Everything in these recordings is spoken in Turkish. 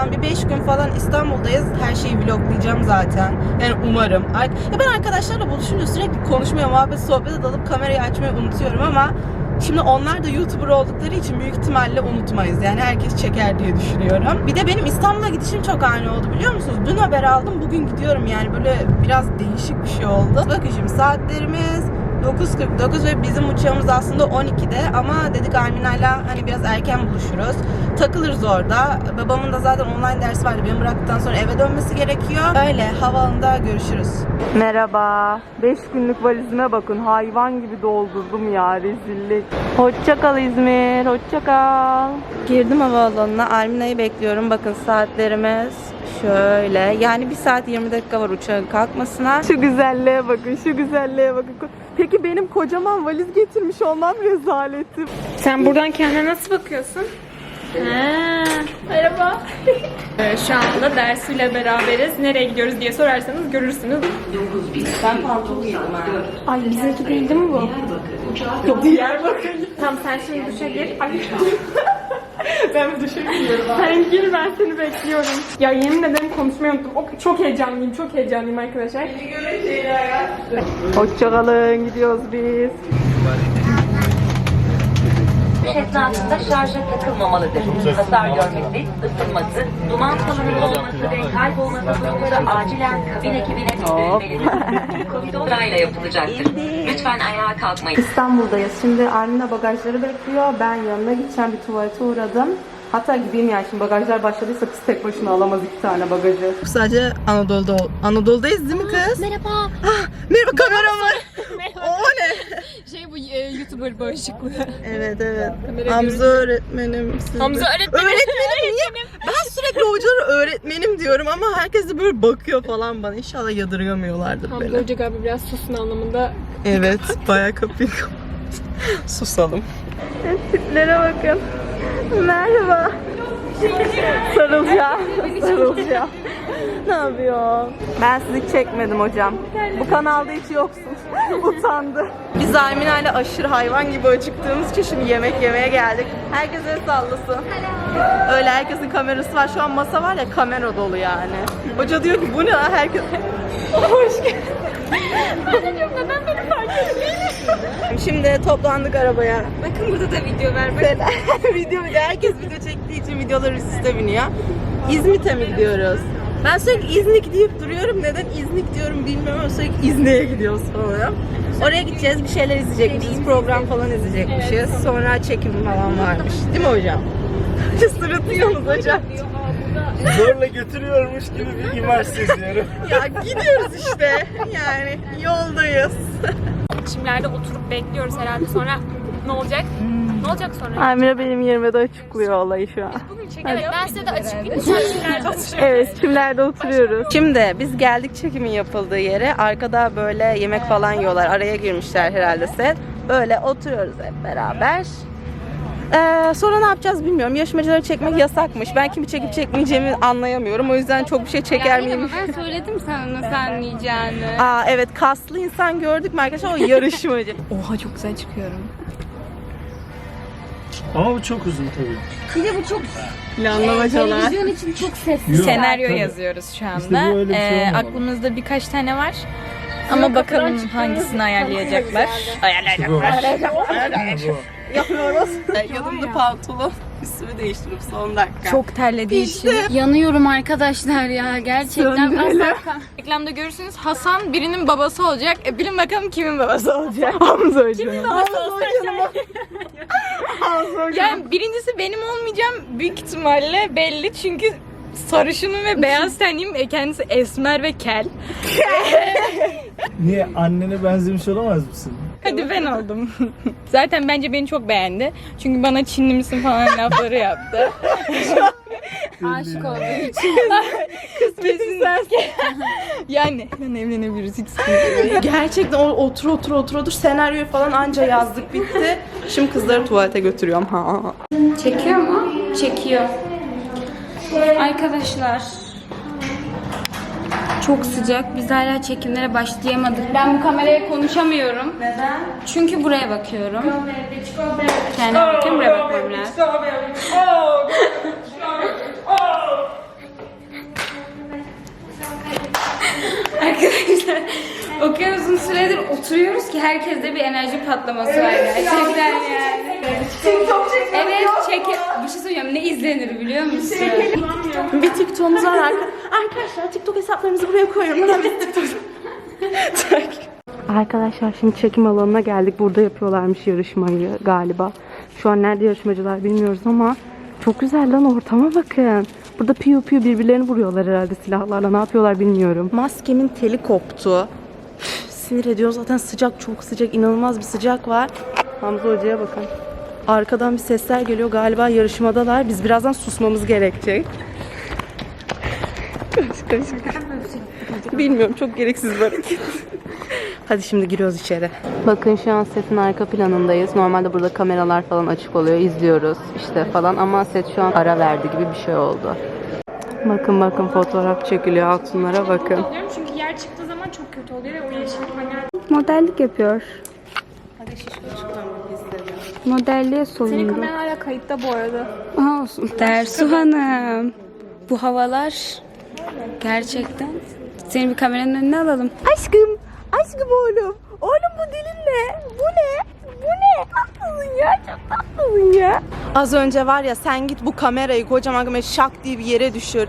an bir 5 gün falan İstanbul'dayız. Her şeyi vloglayacağım zaten. Yani umarım. Ar- Ya ben arkadaşlarla buluşunca sürekli konuşmaya, muhabbet, sohbete dalıp kamerayı açmayı unutuyorum ama Şimdi onlar da YouTuber oldukları için büyük ihtimalle unutmayız. Yani herkes çeker diye düşünüyorum. Bir de benim İstanbul'a gidişim çok ani oldu biliyor musunuz? Dün haber aldım, bugün gidiyorum yani böyle biraz değişik bir şey oldu. Bakın şimdi saatlerimiz 9.49 ve bizim uçağımız aslında 12'de ama dedik Almina'yla hani biraz erken buluşuruz. Takılırız orada. Babamın da zaten online dersi vardı. Beni bıraktıktan sonra eve dönmesi gerekiyor. Öyle havaalanında görüşürüz. Merhaba. 5 günlük valizime bakın. Hayvan gibi doldurdum ya rezillik. Hoşça kal İzmir. Hoşça kal. Girdim havaalanına. Almina'yı bekliyorum. Bakın saatlerimiz şöyle. Yani 1 saat 20 dakika var uçağın kalkmasına. Şu güzelliğe bakın. Şu güzelliğe bakın. Peki benim kocaman valiz getirmiş olmam rezaletim. Sen buradan kendine nasıl bakıyorsun? Merhaba. Ee, Şu anda dersiyle beraberiz. Nereye gidiyoruz diye sorarsanız görürsünüz. Ben pantolon giydim ha. Ay bizimki değildi mi bu? Yok Diyarbakır. Tamam sen şimdi duşa gir. Ay. Ben bir duşa gidiyorum. Sen gir ben seni bekliyorum. Ya yemin ederim konuşmayı unuttum. O- Çok heyecanlıyım, çok heyecanlıyım arkadaşlar. Hoşça kalın. Gidiyoruz biz. Esnasında şarja takılmamalıdır. Hasar görmesi, ısınması, duman salınımı olması ve kaybolması durumunda acilen kabin ekibine bildirilmelidir. Koridorayla yapılacaktır. Lütfen ayağa kalkmayın. İstanbul'dayız. Şimdi Armina bagajları bekliyor. Ben yanına gideceğim. Bir tuvalete uğradım. Hatta gideyim yani şimdi bagajlar başladıysa kız tek başına alamaz iki tane bagajı. Sadece Anadolu'da Anadolu'dayız değil mi kız? Merhaba. Ah, merhaba kamera var. o ne? Şey bu e, YouTuber bağışıklığı. Evet evet. Kamera Hamza öğretmenim. siz de- Hamza öğretmenim. Öğretmenim niye? Ben sürekli hocalara öğretmenim diyorum ama herkes de böyle bakıyor falan bana. İnşallah yadırgamıyorlardır Hamza beni. Hoca galiba biraz susun anlamında. Evet, bayağı kapıyı kapat. Susalım. Tiplere bakın. Merhaba. Sarılacağım. Sarılacağım. ne yapıyor? Ben sizi çekmedim hocam. Bu kanalda hiç yoksun. Utandı. Biz Almina ile aşırı hayvan gibi acıktığımız için şimdi yemek yemeye geldik. Herkes el sallasın. Öyle herkesin kamerası var. Şu an masa var ya kamera dolu yani. Hoca diyor ki bu ne lan herkes... Hoş geldin. Şimdi toplandık arabaya. Bakın burada da video ver. Bakın. video video herkes video çektiği için videolar üst üste biniyor. İzmit'e mi gidiyoruz? Ben sürekli İznik deyip duruyorum. Neden İznik diyorum bilmiyorum ama sürekli İznik'e gidiyoruz falan. Oraya gideceğiz, bir şeyler izleyecekmişiz, program falan izleyecekmişiz. Sonra çekim falan varmış. Değil mi hocam? Sırıtıyorsunuz hocam. Zorla götürüyormuş gibi bir imaj seziyorum. Ya gidiyoruz işte. Yani yoldayız. Şimdilerde oturup bekliyoruz herhalde sonra ne olacak? Ne olacak sonra? Amira benim yerime de açıklıyor olayı şu an. Evet ben size de. Şimdilerde oturuyoruz. Evet, çimlerde oturuyoruz. Şimdi biz geldik çekimin yapıldığı yere. Arkada böyle yemek falan yiyorlar. Araya girmişler herhalde set. Böyle oturuyoruz hep beraber. Ee, sonra ne yapacağız bilmiyorum. Yarışmacıları çekmek yasakmış. Ben kimi çekip çekmeyeceğimi anlayamıyorum. O yüzden çok bir şey çeker miyim? ben söyledim sana nasıl anlayacağını. Aa evet kaslı insan gördük mü arkadaşlar? O yarışmacı. Oha çok güzel çıkıyorum. Ama bu çok uzun tabii. Planlamacalar. Televizyon için çok sesli. Yok, Senaryo tabii. yazıyoruz şu anda. İşte bu öyle bir şey Ee, olmamalı. aklımızda birkaç tane var. Ama bakalım hangisini ayarlayacaklar. Bu. Yapıyoruz. Yanımda pantolon. Üstümü değiştirip son dakika. Çok terlediği için. Yanıyorum arkadaşlar ya gerçekten. Söndürelim. Asla- Reklamda görürsünüz Hasan birinin babası olacak. E, bilin bakalım kimin babası olacak. Hamza hocam. yani birincisi benim olmayacağım büyük ihtimalle belli çünkü sarışınım ve beyaz tenliyim. E, Kendisi esmer ve kel. Niye annene benzemiş olamaz mısın? Hadi ben oldum. Zaten bence beni çok beğendi. Çünkü bana Çinli misin falan lafları yaptı. Aşık olduğum için. Kısmetin yani ben evlenebiliriz hiç sıkıntı yok. Gerçekten o- otur otur otur otur senaryoyu falan anca yazdık bitti. Şimdi kızları tuvalete götürüyorum. Ha. Çekiyor mu? Çekiyor. Arkadaşlar. Çok sıcak. Biz hala çekimlere başlayamadık. Ben bu kameraya konuşamıyorum. Neden? Çünkü buraya bakıyorum. Yani bakayım buraya bakmam lazım. Arkadaşlar o kadar uzun süredir oturuyoruz ki herkeste bir enerji patlaması var gerçekten yani. TikTok. Evet çekim. Bir şey söyleyeceğim ne izlenir biliyor musun? Bir TikTok'umuz var arka- arkadaşlar. TikTok hesaplarımızı buraya koyuyorum. Bir TikTok. Arkadaşlar şimdi çekim alanına geldik. Burada yapıyorlarmış yarışmayı galiba. Şu an nerede yarışmacılar bilmiyoruz ama çok güzel lan ortama bakın. Burada piyu piyu birbirlerini vuruyorlar herhalde silahlarla. Ne yapıyorlar bilmiyorum. Maskemin teli koptu. Üf, Sinir ediyor zaten sıcak çok sıcak inanılmaz bir sıcak var. Hamza Hoca'ya bakın. Arkadan bir sesler geliyor galiba yarışmadalar. Biz birazdan susmamız gerekecek. Bilmiyorum çok gereksiz bir hareket. Hadi şimdi giriyoruz içeri. Bakın şu an setin arka planındayız. Normalde burada kameralar falan açık oluyor. izliyoruz işte falan ama set şu an ara verdi gibi bir şey oldu. Bakın bakın fotoğraf çekiliyor. Altınlara bakın. Çünkü yer çıktığı zaman çok kötü oluyor ve o yeşillik Modellik yapıyor. Hadi şişko istedim. Modelliğe soyundu. hala kayıtta bu arada. Olsun. Dersu Hanım. Bu havalar gerçekten. Seni bir kameranın önüne alalım. Aşkım, aşkım oğlum. Oğlum bu dilin ne? Bu ne? Bu ne? Tatlısın ya, çok tatlısın ya. Az önce var ya sen git bu kamerayı kocaman kamerayı şak diye bir yere düşür.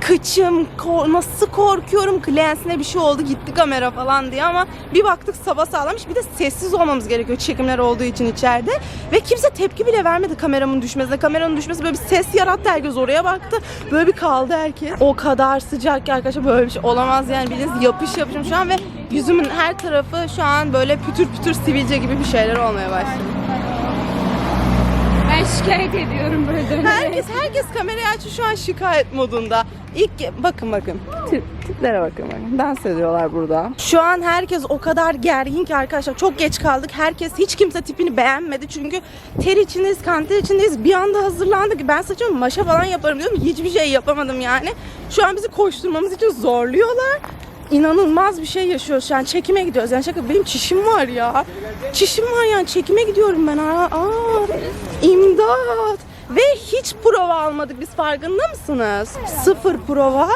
Kıçım, ko- nasıl korkuyorum. Lensine bir şey oldu gitti kamera falan diye ama bir baktık sabah sağlamış. Bir de sessiz olmamız gerekiyor çekimler olduğu için içeride. Ve kimse tepki bile vermedi kameramın düşmesine. Kameranın düşmesi böyle bir ses yarattı. Herkes oraya baktı. Böyle bir kaldı herkes. O kadar sıcak ki arkadaşlar böyle bir şey olamaz yani. Bildiğiniz yapış yapışım şu an ve yüzümün her tarafı şu an böyle pütür pütür sivilce gibi bir şeyler olmaya başladı. Ben şikayet ediyorum böyle dönerek. Herkes herkes kamerayı açıyor şu an şikayet modunda. İlk bakın bakın. Tip, tiplere bakın bakın. Dans ediyorlar burada. Şu an herkes o kadar gergin ki arkadaşlar. Çok geç kaldık. Herkes hiç kimse tipini beğenmedi. Çünkü ter içindeyiz, kan ter içindeyiz. Bir anda hazırlandık. Ben saçımı maşa falan yaparım diyorum. Hiçbir şey yapamadım yani. Şu an bizi koşturmamız için zorluyorlar. İnanılmaz bir şey yaşıyoruz an. Çekime gidiyoruz. Yani şaka benim çişim var ya. Çişim var yani. Çekime gidiyorum ben. Aa, aa, imdat. Ve hiç prova almadık. Biz farkında mısınız? Sıfır prova.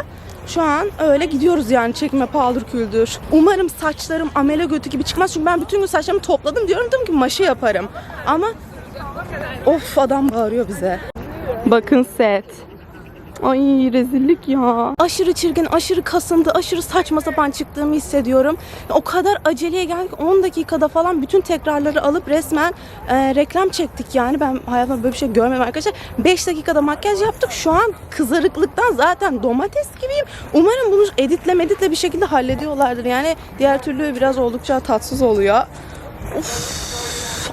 Şu an öyle gidiyoruz yani çekime paldır küldür. Umarım saçlarım amele götü gibi çıkmaz. Çünkü ben bütün gün saçlarımı topladım. Diyorum diyorum ki maşa yaparım. Ama of adam bağırıyor bize. Bakın set. Ay rezillik ya. Aşırı çirkin, aşırı kasıntı, aşırı saçma sapan çıktığımı hissediyorum. O kadar aceleye geldik 10 dakikada falan bütün tekrarları alıp resmen e, reklam çektik yani. Ben hayatımda böyle bir şey görmedim arkadaşlar. 5 dakikada makyaj yaptık. Şu an kızarıklıktan zaten domates gibiyim. Umarım bunu editle meditle bir şekilde hallediyorlardır. Yani diğer türlü biraz oldukça tatsız oluyor. Of.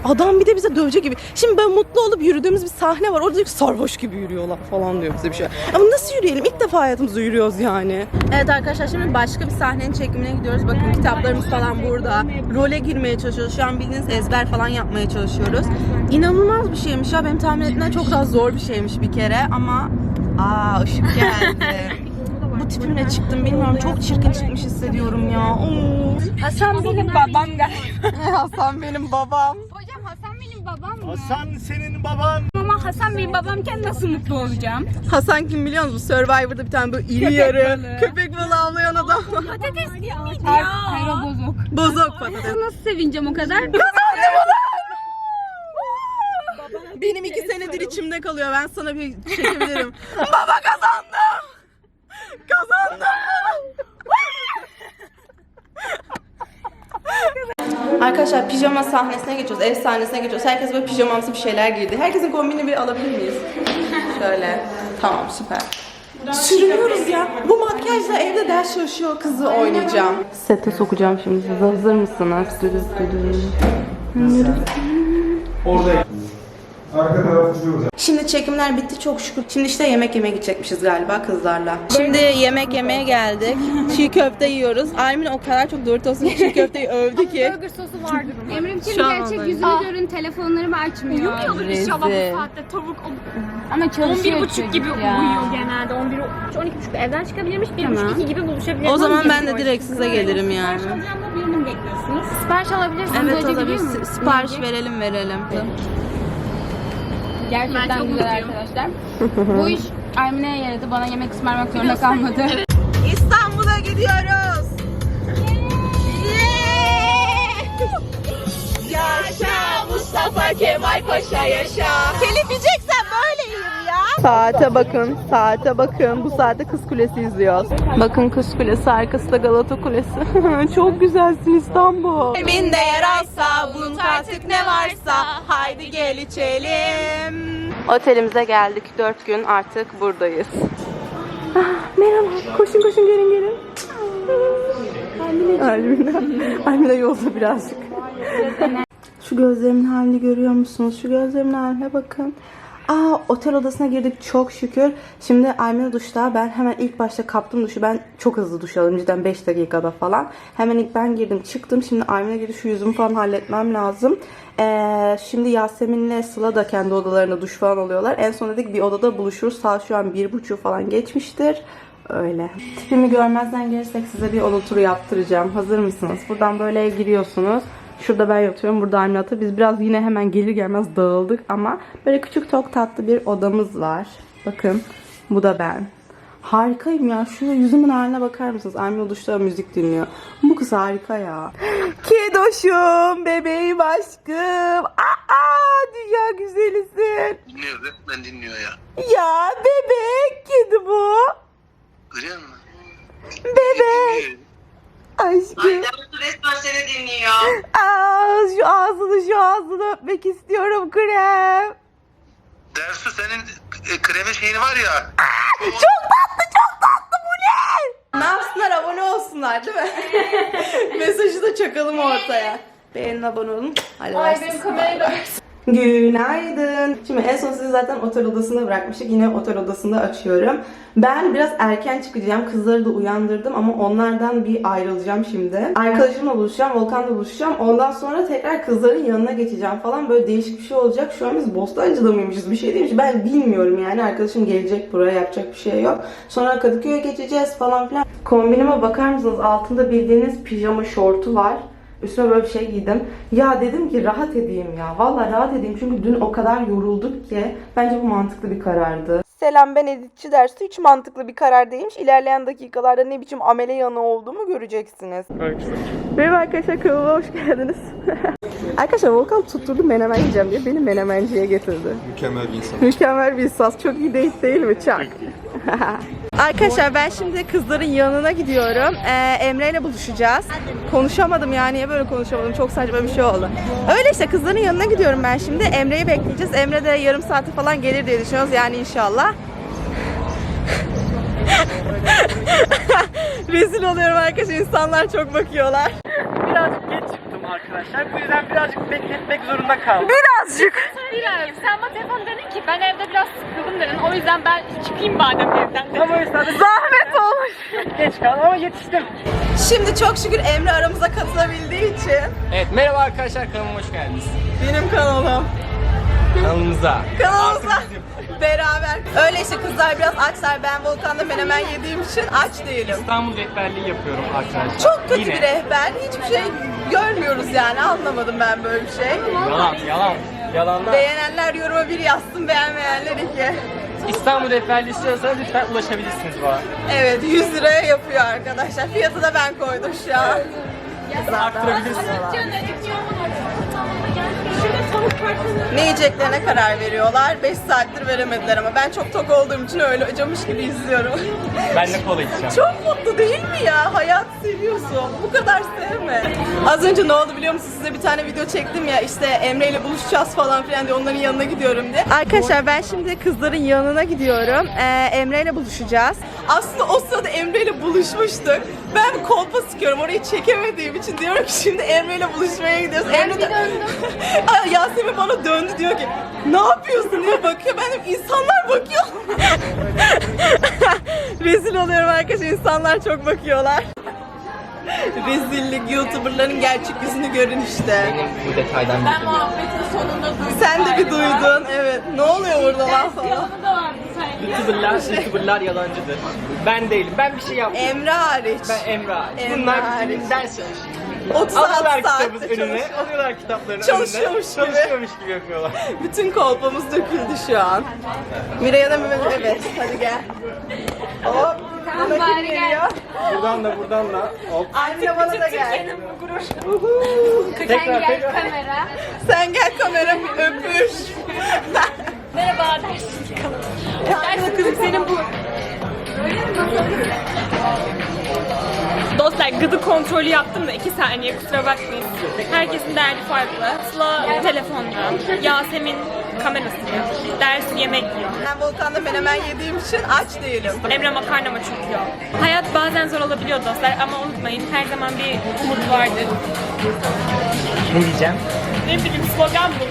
Adam bir de bize dövecek gibi. Şimdi ben mutlu olup yürüdüğümüz bir sahne var. Orada diyor ki sarhoş gibi yürüyorlar falan diyor bize bir şey. Ama nasıl yürüyelim? İlk defa hayatımızda yürüyoruz yani. Evet arkadaşlar şimdi başka bir sahnenin çekimine gidiyoruz. Bakın kitaplarımız falan burada. Role girmeye çalışıyoruz. Şu an bildiğiniz ezber falan yapmaya çalışıyoruz. İnanılmaz bir şeymiş ya. Benim tahmin ettiğimden çok daha zor bir şeymiş bir kere ama Aa ışık geldi. Bu tipimle çıktım bilmiyorum. Çok çirkin çıkmış hissediyorum ya. Oo. Hasan benim babam galiba. Hasan benim babam. Hocam Hasan benim babam mı? Hasan senin baban. Ama Hasan benim babamken nasıl mutlu olacağım? Hasan kim biliyor musun? Survivor'da bir tane böyle iri yarı köpek balığı avlayan adam. Patates değil miydi ya? Hayır o bozuk. Bozok patates. Nasıl sevineceğim o kadar? Benim iki senedir içimde kalıyor. Ben sana bir çekebilirim. Baba kazandım. Arkadaşlar pijama sahnesine geçiyoruz. Ev sahnesine geçiyoruz. Herkes böyle pijamamsı bir şeyler giydi. Herkesin kombini bir alabilir miyiz? Şöyle. Tamam süper. Sürünüyoruz ya. Bu makyajla evde ders çalışıyor kızı oynayacağım. Sete sokacağım şimdi sizi. Hazır mısınız? Arka tutuyoruz. Şimdi çekimler bitti çok şükür. Şimdi işte yemek yemeye gidecekmişiz galiba kızlarla. Şimdi yemek yemeye geldik. Çiğ köfte yiyoruz. Armin o kadar çok Doritos'un çiğ köfteyi övdü ki. Burger sosu vardır. Emre'ciğim Şu an gerçek oradayım. yüzünü görün telefonlarımı açmıyor. İnşallah Rezil. bu saatte tavuk Ama çalışıyor 11.30 gibi çocuk ya. uyuyor genelde. 11 12.30 evden çıkabilirmiş. 1.30 2 gibi buluşabiliriz. O zaman ben de direkt size gelirim yani. Sipariş alacağım da birini mi bekliyorsunuz? Sipariş alabilirsiniz. Evet Böylece olabilir. gidiyor mu? Si- Sipariş verelim verelim. Gerçekten güzel arkadaşlar. Bu iş Aymine'ye yaradı. Bana yemek ısmarlamak zorunda kalmadı. İstanbul'a gidiyoruz. Yaşa Mustafa Kemal Paşa yaşa. Telif Saate bakın, saate bakın. Bu saatte Kız Kulesi izliyoruz. Bakın Kız Kulesi, arkası da Galata Kulesi. Çok güzelsin İstanbul. Evinde yer alsa, bunun artık ne varsa, haydi gel içelim. Otelimize geldik. Dört gün artık buradayız. Ah, merhaba. Koşun koşun gelin gelin. Almina. Almina yolda birazcık. Şu gözlerimin halini görüyor musunuz? Şu gözlerimin haline bakın. Aa otel odasına girdik çok şükür. Şimdi Almina duşta. Ben hemen ilk başta kaptım duşu. Ben çok hızlı duş alıyorum. Cidden 5 dakikada falan. Hemen ilk ben girdim çıktım. Şimdi Almina girdi. Şu yüzümü falan halletmem lazım. Ee, şimdi Yasemin'le Sıla da kendi odalarında duş falan alıyorlar. En son dedik bir odada buluşuruz. Saat şu an bir buçuk falan geçmiştir. Öyle. Tipimi görmezden gelirsek size bir oda turu yaptıracağım. Hazır mısınız? Buradan böyle giriyorsunuz. Şurada ben yatıyorum. Burada yatıyor. Biz biraz yine hemen gelir gelmez dağıldık ama böyle küçük tok tatlı bir odamız var. Bakın. Bu da ben. Harikayım ya. Şu yüzümün haline bakar mısınız? Anne duşta müzik dinliyor. Bu kız harika ya. Kedoşum, bebeğim aşkım. Aa, dünya güzelisin. Dinliyor resmen dinliyor ya. Ya bebek kedi bu. Görüyor musun? Bebek Aşkım. resmen seni dinliyor. Aa, şu ağzını şu ağzını öpmek istiyorum krem. Dersu senin e, kremi şeyin var ya. Çok tatlı çok tatlı bu ne? Ne yapsınlar abone olsunlar değil mi? Mesajı da çakalım ortaya. Beğenin abone olun. Hadi Ay benim kamerayla Günaydın. Şimdi en son sizi zaten otel odasında bırakmıştık. Yine otel odasında açıyorum. Ben biraz erken çıkacağım. Kızları da uyandırdım ama onlardan bir ayrılacağım şimdi. Arkadaşımla buluşacağım, Volkan'la buluşacağım. Ondan sonra tekrar kızların yanına geçeceğim falan. Böyle değişik bir şey olacak. Şu an biz Bostancı'da mıymışız? Bir şey değilmiş. Ben bilmiyorum yani. Arkadaşım gelecek buraya. Yapacak bir şey yok. Sonra Kadıköy'e geçeceğiz falan filan. Kombinime bakar mısınız? Altında bildiğiniz pijama şortu var. Üstüne böyle bir şey giydim. Ya dedim ki rahat edeyim ya. Vallahi rahat edeyim çünkü dün o kadar yorulduk ki. Bence bu mantıklı bir karardı. Selam ben editçi dersi hiç mantıklı bir karar değilmiş. İlerleyen dakikalarda ne biçim amele yanı olduğumu göreceksiniz. Merhaba arkadaşlar kanalıma hoş geldiniz. arkadaşlar Volkan tutturdu menemen yiyeceğim diye beni menemenciye getirdi. Mükemmel bir insan. Mükemmel bir saz. Çok iyi değil değil mi? Çak. Arkadaşlar ben şimdi kızların yanına gidiyorum. Ee, Emre ile buluşacağız. Konuşamadım yani. Niye böyle konuşamadım? Çok saçma bir şey oldu. Öyle işte kızların yanına gidiyorum ben şimdi. Emre'yi bekleyeceğiz. Emre de yarım saate falan gelir diye düşünüyoruz. Yani inşallah. Rezil oluyorum arkadaşlar. İnsanlar çok bakıyorlar. Birazcık geç çıktım arkadaşlar. Bu yüzden birazcık bekletmek zorunda kaldım. Birazcık. Bilmiyorum. Sen bana telefon dedin ki ben evde biraz sıkıldım dedin. O yüzden ben çıkayım madem evden dedin. Ama o yüzden de Zahmet olmuş. geç kaldım ama yetiştim. Şimdi çok şükür Emre aramıza katılabildiği için Evet merhaba arkadaşlar kanalıma hoş geldiniz. benim kanalım. Kanalımıza. Kanalımıza beraber. Öyle işte kızlar biraz açlar. Ben Volkan'da menemen yediğim için aç değilim. İstanbul rehberliği yapıyorum arkadaşlar. Çok kötü Yine. bir rehber. Hiçbir şey görmüyoruz yani. Anlamadım ben böyle bir şey. Yalan yalan. Yalanlar. Beğenenler yoruma bir yazsın, beğenmeyenler iki. İstanbul rehberliği istiyorsanız lütfen ulaşabilirsiniz bana. Evet 100 liraya yapıyor arkadaşlar. Fiyatı da ben koydum şu an. Arttırabilirsiniz. Ne yiyeceklerine karar veriyorlar. 5 saattir veremediler ama ben çok tok olduğum için öyle acımış gibi izliyorum. Ben de kola içeceğim. Çok mutlu değil mi ya? Hayat seviyorsun. Bu kadar sevme. Az önce ne oldu biliyor musunuz? Size bir tane video çektim ya işte Emre ile buluşacağız falan filan diye onların yanına gidiyorum diye. Arkadaşlar ben şimdi kızların yanına gidiyorum. Ee, Emre ile buluşacağız. Aslında o sırada Emre ile buluşmuştuk. Ben kolpa sıkıyorum orayı çekemediğim için diyorum ki şimdi Emre ile buluşmaya gidiyoruz. Emre de... Aa, Yasemin bana döndü diyor ki ne yapıyorsun diye bakıyor. Ben de insanlar bakıyor. Rezil oluyorum arkadaşlar. İnsanlar çok bakıyorlar. Rezillik YouTuber'ların gerçek yüzünü görün işte. Benim bu detaydan bildim. Sen de bir duydun. Evet. Ne oluyor burada lan falan? YouTuber'lar, YouTuber'lar yalancıdır. Ben değilim. Ben bir şey yapmadım. Emre hariç. Ben Emrah. Emre Bunlar hariç. ders çalışıyor. 36 Alıyorlar saatte kitabın önüne, çalışıyor. alıyorlar kitaplarını Çalışıyormuş önüne. gibi. Çalışıyormuş gibi yapıyorlar. Bütün kolpamız döküldü şu an. Miray'a da mı? Evet. Hadi gel. Hop. Tamam bari gel. Buradan da buradan da. Hop. Anne bana da gel. Sen Tekrar, gel tekrar. kamera. Sen gel kamera bir kontrolü yaptım da 2 saniye kusura bakmayın. Herkesin derdi farklı. Sıla telefonda, Yasemin kamerasını, ders yemek yiyor. Ben Volkan'da menemen yediğim için aç değilim. Emre makarna mı çok yiyor. Hayat bazen zor olabiliyor dostlar ama unutmayın her zaman bir umut vardır. Ne diyeceğim? Ne bileyim slogan bu.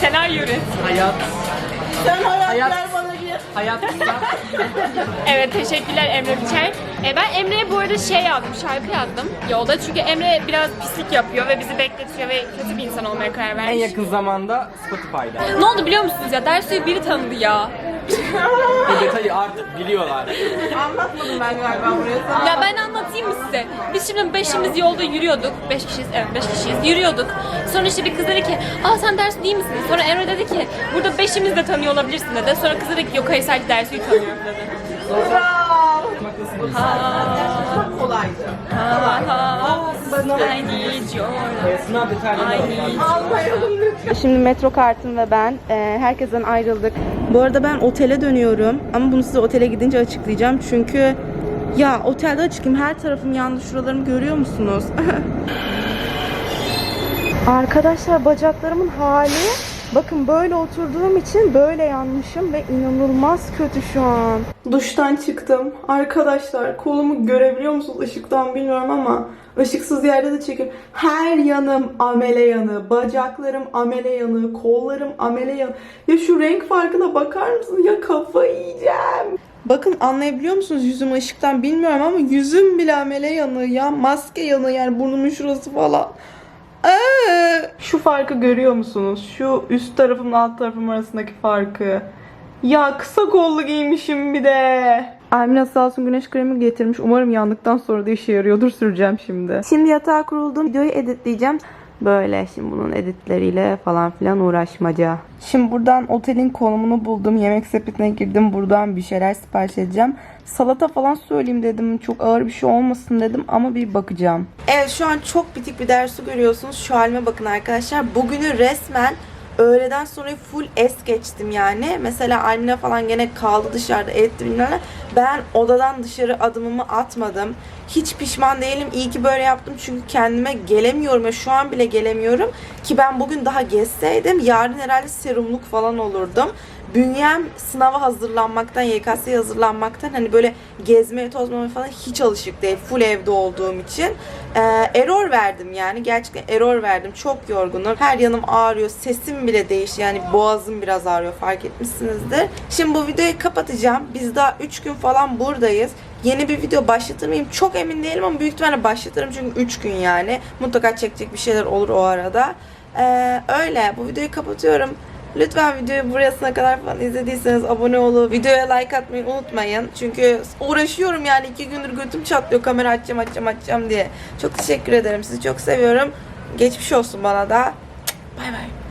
Senaryo üret. Hayat. Sen hayat, Hayat- ver bana gir. Hayat Evet teşekkürler Emre Biçer. E, ben Emre'ye bu arada şey yazdım, şarkı yazdım yolda. Çünkü Emre biraz pislik yapıyor ve bizi bekletiyor ve kötü bir insan olmaya karar en vermiş. yakın zamanda Spotify'da. Ne oldu biliyor musunuz ya? Dersu'yu biri tanıdı ya. Bu detayı artık biliyorlar. Anlatmadım ben galiba buraya. Ya ben anlatayım mı size? Biz şimdi beşimiz yolda yürüyorduk. Beş kişiyiz, evet beş kişiyiz. Yürüyorduk. Sonra işte bir kız dedi ki, aa sen Dersu değil misin? Sonra Emre dedi ki, burada beşimiz de tanıyor olabilirsin dedi. Sonra kız dedi ki, yok hayır sadece Dersu'yu tanıyorum dedi. Çok kolaydı. Ha, ha, Şimdi metro kartım ve ben e, herkesten ayrıldık. Bu arada ben otele dönüyorum ama bunu size otele gidince açıklayacağım. Çünkü ya otelde açıklayayım her tarafım yandı. Şuralarımı görüyor musunuz? Arkadaşlar bacaklarımın hali bakın böyle oturduğum için böyle yanmışım ve inanılmaz kötü şu an. Duştan çıktım. Arkadaşlar kolumu görebiliyor musunuz ışıktan bilmiyorum ama ışıksız yerde de çekiyorum. Her yanım amele yanı, bacaklarım amele yanı, kollarım amele yanı. Ya şu renk farkına bakar mısınız? Ya kafayı yiyeceğim. Bakın anlayabiliyor musunuz yüzüm ışıktan bilmiyorum ama yüzüm bile amele yanı ya maske yanı yani burnumun şurası falan. Ee, şu farkı görüyor musunuz? Şu üst tarafımla alt tarafım arasındaki farkı. Ya kısa kollu giymişim bir de. Almina sağ olsun güneş kremi getirmiş. Umarım yandıktan sonra da işe yarıyordur süreceğim şimdi. Şimdi yatağa kuruldum. Videoyu editleyeceğim. Böyle şimdi bunun editleriyle falan filan uğraşmaca. Şimdi buradan otelin konumunu buldum. Yemek sepetine girdim. Buradan bir şeyler sipariş edeceğim. Salata falan söyleyeyim dedim. Çok ağır bir şey olmasın dedim ama bir bakacağım. Evet şu an çok bitik bir dersi görüyorsunuz. Şu halime bakın arkadaşlar. Bugünü resmen öğleden sonra full es geçtim yani. Mesela anne falan gene kaldı dışarıda etti bilmem. Ben odadan dışarı adımımı atmadım. Hiç pişman değilim. İyi ki böyle yaptım çünkü kendime gelemiyorum. Ya şu an bile gelemiyorum. Ki ben bugün daha gezseydim yarın herhalde serumluk falan olurdum. Bünyem sınava hazırlanmaktan, YKS'ye hazırlanmaktan hani böyle gezmeye tozmaya falan hiç alışık değil. Full evde olduğum için. Ee, error verdim yani. Gerçekten error verdim. Çok yorgunum. Her yanım ağrıyor. Sesim bile değişti. Yani boğazım biraz ağrıyor. Fark etmişsinizdir. Şimdi bu videoyu kapatacağım. Biz daha 3 gün falan buradayız. Yeni bir video başlatır mıyım? Çok emin değilim ama büyük ihtimalle başlatırım. Çünkü 3 gün yani. Mutlaka çekecek bir şeyler olur o arada. Ee, öyle. Bu videoyu kapatıyorum. Lütfen videoyu burasına kadar falan izlediyseniz abone olup videoya like atmayı unutmayın. Çünkü uğraşıyorum yani iki gündür götüm çatlıyor kamera açacağım açacağım açacağım diye. Çok teşekkür ederim. Sizi çok seviyorum. Geçmiş olsun bana da. Bay bay.